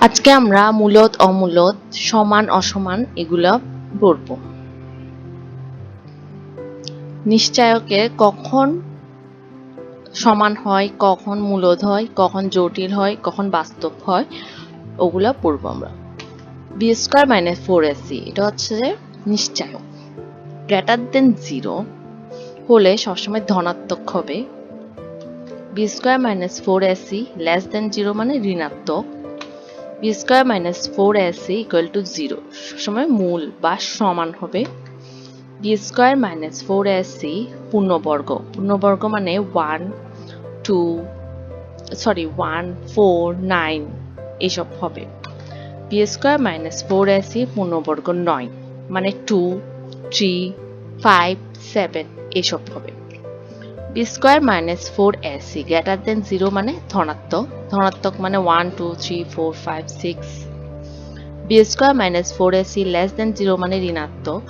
আজকে আমরা মূলত অমূলত সমান অসমান এগুলো পড়ব নিশ্চয়কে কখন সমান হয়, কখন মূলদ হয়, কখন জটিল হয়, কখন বাস্তব হয়, ওগুলা পড়ব আমরা। B square minus four AC এটা হচ্ছে যে নিশ্চয়ক। গ্রেটার দেন জিরো হলে সবসময় ধনাত্মক হবে। B square minus four AC less than zero মানে ঋণাত্মক। B square minus four AC equal to zero. সবসময় মূল বা সমান হবে B square minus four AC পূর্ণবর্গ। পূর্ণবর্গ মানে one two sorry one four nine এইসব হবে। B square minus four AC পূর্ণবর্গ নয় মানে টু থ্রি ফাইভ সেভেন এসব হবে। B square minus four AC greater than zero মানে ধনাত্মক। ধনাত্মক মানে one two three four five six B square minus four AC less than zero মানে ঋণাত্মক।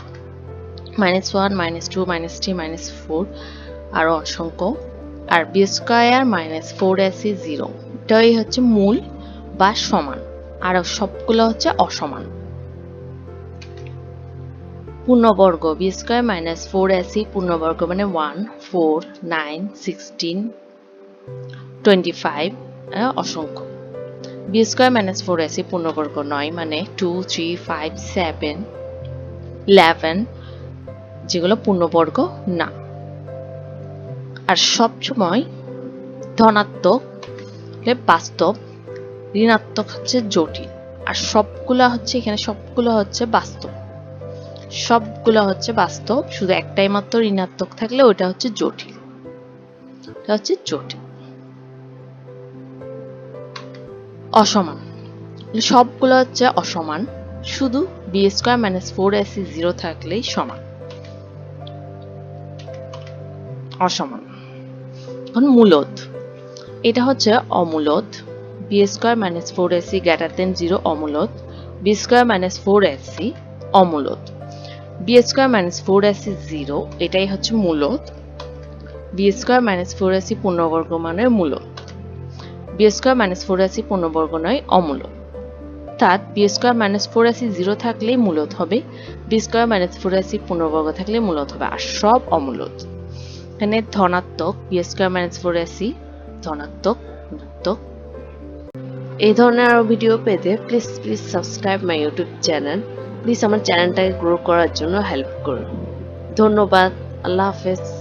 Minus one minus two minus three minus four আরও অসংখ্য। আর B square minus four AC zero এটাই হচ্ছে মূল বা সমান। আর সবগুলো হচ্ছে অসমান। পূর্ণবর্গ B square minus four AC পূর্ণবর্গ মানে one four nine sixteen twenty five অসংখ্য। B square minus four AC পূর্ণবর্গ নয় মানে two three five seven eleven যেগুলো পূর্ণবর্গ না। আর সবসময় ধনাত্মক বাস্তব, ঋণাত্মক হচ্ছে জটিল। আর সবগুলা হচ্ছে, এখানে সবগুলো হচ্ছে বাস্তব। সবগুলো হচ্ছে বাস্তব, শুধু একটাই মাত্র ঋণাত্মক থাকলে ওটা হচ্ছে জটিল। এটা হচ্ছে জটিল। অসমান। সবগুলো হচ্ছে অসমান, শুধু B square minus four AC zero থাকলেই সমান। অসমান। এখন মূলত এটা হচ্ছে অমূলত B square minus four AC greater than zero অমূলত B square minus four AC অমূলত B square minus four AC zero এটাই হচ্ছে মূলত। B square minus four AC পূর্ণবর্গ মানের মূলত B square minus four AC পূর্ণবর্গ নয় অমূলত অর্থাৎ B square minus four AC zero থাকলেই মূলত হবে B square minus four AC পূর্ণবর্গ থাকলে মূলত হবে, আর সব অমূলত এখানে ধনাত্মক B square minus four AC ধনাত্মক, ঋণাত্মক। এই ধরনের আরও ভিডিও পেতে please please subscribe my YouTube channel please আমার চ্যানেলটাকে গ্রো করার জন্য হেল্প করুন। ধন্যবাদ। আল্লাহ হাফেজ।